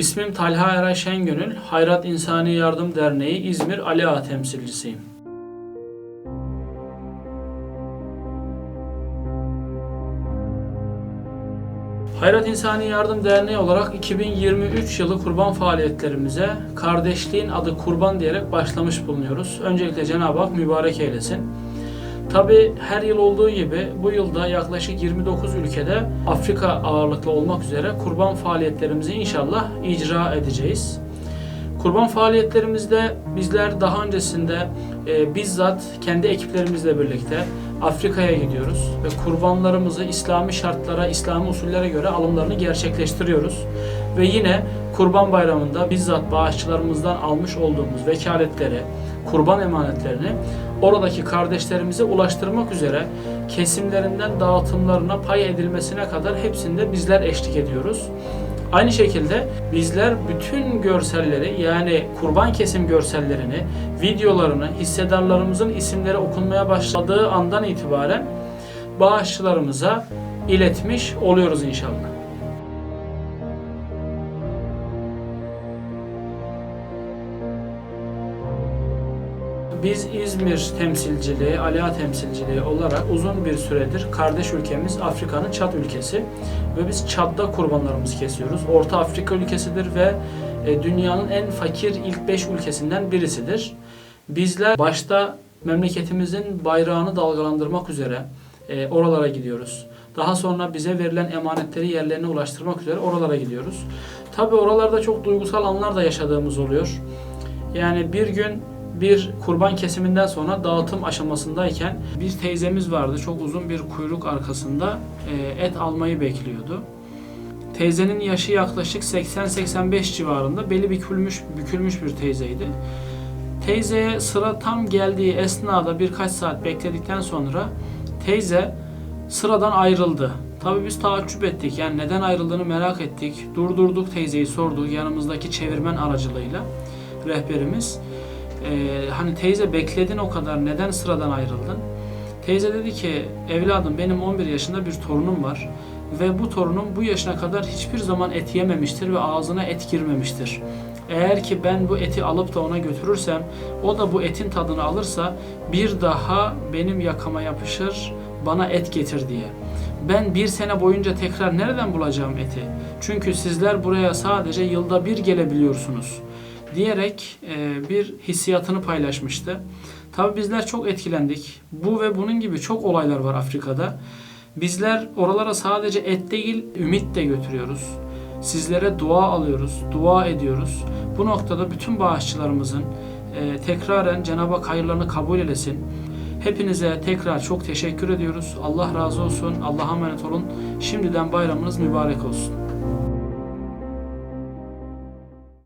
İsmim Talha Eray Şengönül, Hayrat İnsani Yardım Derneği İzmir Ali Ağa temsilcisiyim. Hayrat İnsani Yardım Derneği olarak 2023 yılı kurban faaliyetlerimize kardeşliğin adı kurban diyerek başlamış bulunuyoruz. Öncelikle Cenab-ı Hak mübarek eylesin. Tabi her yıl olduğu gibi bu yılda yaklaşık 29 ülkede Afrika ağırlıklı olmak üzere kurban faaliyetlerimizi inşallah icra edeceğiz. Kurban faaliyetlerimizde bizler daha öncesinde e, bizzat kendi ekiplerimizle birlikte Afrika'ya gidiyoruz ve kurbanlarımızı İslami şartlara, İslami usullere göre alımlarını gerçekleştiriyoruz. Ve yine Kurban Bayramı'nda bizzat bağışçılarımızdan almış olduğumuz vekaletleri, kurban emanetlerini oradaki kardeşlerimize ulaştırmak üzere kesimlerinden dağıtımlarına pay edilmesine kadar hepsinde bizler eşlik ediyoruz. Aynı şekilde bizler bütün görselleri yani kurban kesim görsellerini, videolarını hissedarlarımızın isimleri okunmaya başladığı andan itibaren bağışçılarımıza iletmiş oluyoruz inşallah. Biz İzmir temsilciliği, Aliya temsilciliği olarak uzun bir süredir kardeş ülkemiz Afrika'nın Çad ülkesi ve biz Çad'da kurbanlarımızı kesiyoruz. Orta Afrika ülkesidir ve e, dünyanın en fakir ilk 5 ülkesinden birisidir. Bizler başta memleketimizin bayrağını dalgalandırmak üzere e, oralara gidiyoruz. Daha sonra bize verilen emanetleri yerlerine ulaştırmak üzere oralara gidiyoruz. Tabi oralarda çok duygusal anlar da yaşadığımız oluyor. Yani bir gün bir kurban kesiminden sonra dağıtım aşamasındayken bir teyzemiz vardı. Çok uzun bir kuyruk arkasında e, et almayı bekliyordu. Teyzenin yaşı yaklaşık 80-85 civarında. Beli bükülmüş, bükülmüş bir teyzeydi. Teyzeye sıra tam geldiği esnada birkaç saat bekledikten sonra teyze sıradan ayrıldı. Tabii biz taaccüp ettik. Yani neden ayrıldığını merak ettik. Durdurduk teyzeyi sorduk yanımızdaki çevirmen aracılığıyla rehberimiz. Ee, hani teyze bekledin o kadar neden sıradan ayrıldın? Teyze dedi ki evladım benim 11 yaşında bir torunum var ve bu torunum bu yaşına kadar hiçbir zaman et yememiştir ve ağzına et girmemiştir. Eğer ki ben bu eti alıp da ona götürürsem o da bu etin tadını alırsa bir daha benim yakama yapışır bana et getir diye. Ben bir sene boyunca tekrar nereden bulacağım eti? Çünkü sizler buraya sadece yılda bir gelebiliyorsunuz diyerek e, bir hissiyatını paylaşmıştı. Tabi bizler çok etkilendik. Bu ve bunun gibi çok olaylar var Afrika'da. Bizler oralara sadece et değil, ümit de götürüyoruz. Sizlere dua alıyoruz, dua ediyoruz. Bu noktada bütün bağışçılarımızın e, tekraren Cenab-ı Hak hayırlarını kabul eylesin. Hepinize tekrar çok teşekkür ediyoruz. Allah razı olsun. Allah'a emanet olun. Şimdiden bayramınız mübarek olsun.